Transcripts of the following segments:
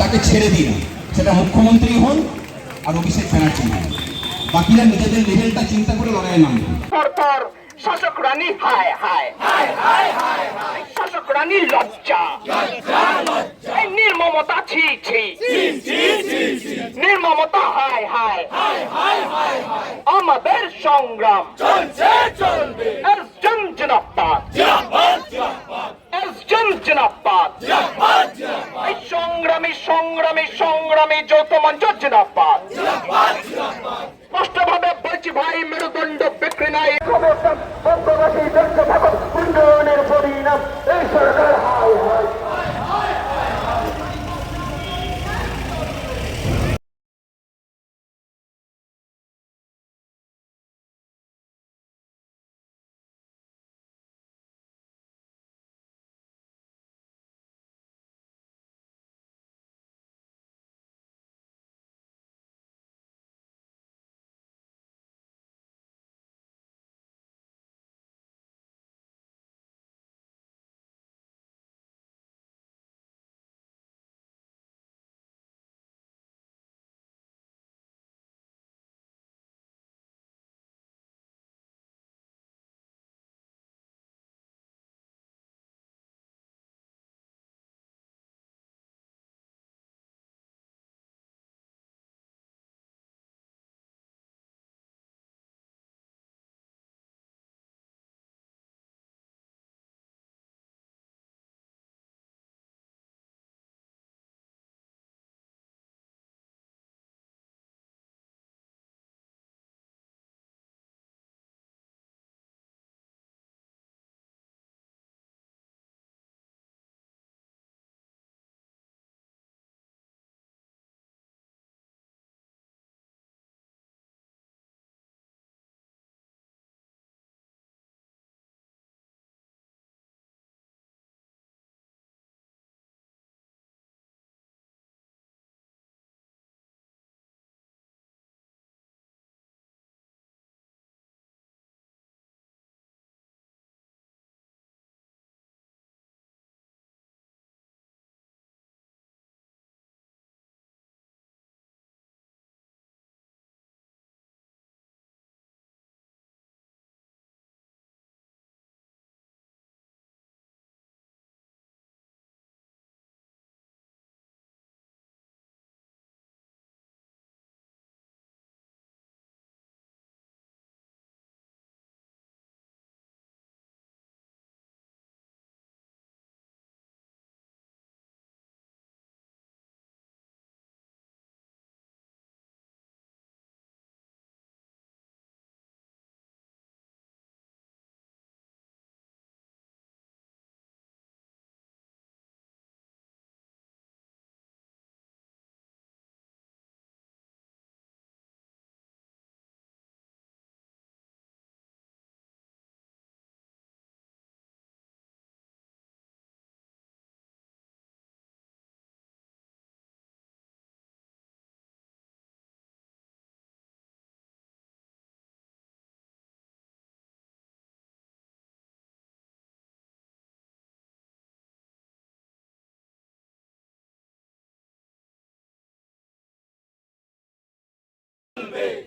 তাকে ছেড়ে দিন। সেটা মুখ্যমন্ত্রী হন আর অভিষেক ব্যানার্জি হন। বাকিরা নিজেদের লেভেলটা চিন্তা করে লড়াইয়ে নামবেন পরপর শাসক রানী হায় হায় শাসক রানী লজ্জা। নির্মমতা ছি ছি। নির্মমতা হায় হায়। আমাদের সংগ্রাম। জনাব্বাদ এসজন ক্ষমতা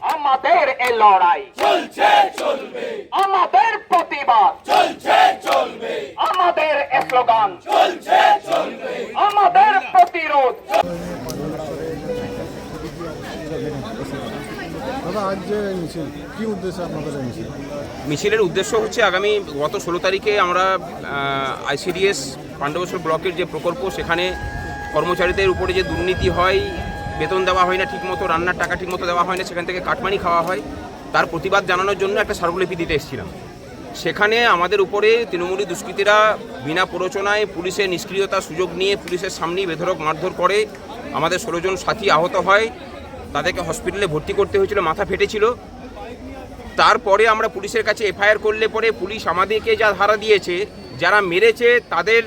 আমাদের এ লড়াই। চলছে চলবে। আমাদের প্রতিবাদ। চলছে চলবে। আমাদের এ স্লোগান। চলছে চলবে। আমাদের প্রতিরোধ। দাদা আজ যে মিছিল কি উদ্দেশ্যে আপনাদের মিছিল? মিছিলের উদ্দেশ্য হচ্ছে আগামী গত ষোলো তারিখে আমরা আইসিডিএস পাণ্ডবেশ্বর ব্লকের যে প্রকল্প সেখানে কর্মচারীদের উপরে যে দুর্নীতি হয় বেতন দেওয়া হয় না ঠিকমতো, রান্নার টাকা ঠিকমতো দেওয়া হয় না, সেখান থেকে কাটমানি খাওয়া হয়। তার প্রতিবাদ জানানোর জন্য একটা স্মারকলিপি দিতে এসেছিলাম। সেখানে আমাদের উপরে তৃণমূলী দুষ্কৃতীরা বিনা প্ররোচনায় পুলিশের নিষ্ক্রিয়তা সুযোগ নিয়ে পুলিশের সামনেই বেধরক মারধর করে আমাদের ষোলোজন সাথী আহত হয়। তাদেরকে হসপিটালে ভর্তি করতে হয়েছিল, মাথা ফেটেছিল। তারপরে আমরা পুলিশের কাছে এফআইআর করলে পরে পুলিশ আমাদেরকে যা ধারা দিয়েছে, যারা মেরেছে তাদের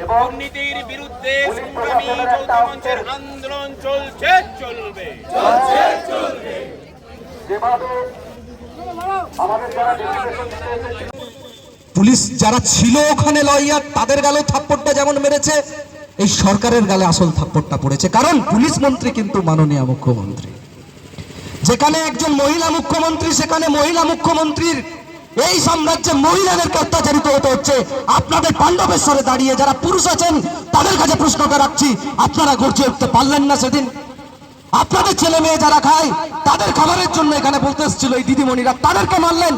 দুর্নীতির বিরুদ্ধে মঞ্চের আন্দোলন চলছে চলবে পুলিশ যারা ছিল ওখানে লয়ার, তাদের গালে থাপ্পড়টা যেমন মেরেছে এই সরকারের গালে আসল থাপ্পড়টা পড়েছে। কারণ পুলিশ মন্ত্রী কিন্তু মাননীয় মুখ্যমন্ত্রী। যেখানে একজন মহিলা মুখ্যমন্ত্রী, সেখানে মহিলা মুখ্যমন্ত্রীর এই সাম্রাজ্যে মহিলাদেরকে অত্যাচারিত হতে হচ্ছে। আপনাদের পাণ্ডবেশ্বরে দাঁড়িয়ে যারা পুরুষ আছেন, তাদের কাছে প্রশ্নটা রাখছি, আপনারা গর্জে উঠতে পারলেন না সেদিন। আপনাদের ছেলে মেয়ে যারা খায়, তাদের খাবারের জন্য এখানে বলতে এসেছিল এই দিদিমণিরা, তাদেরকে মারলেন।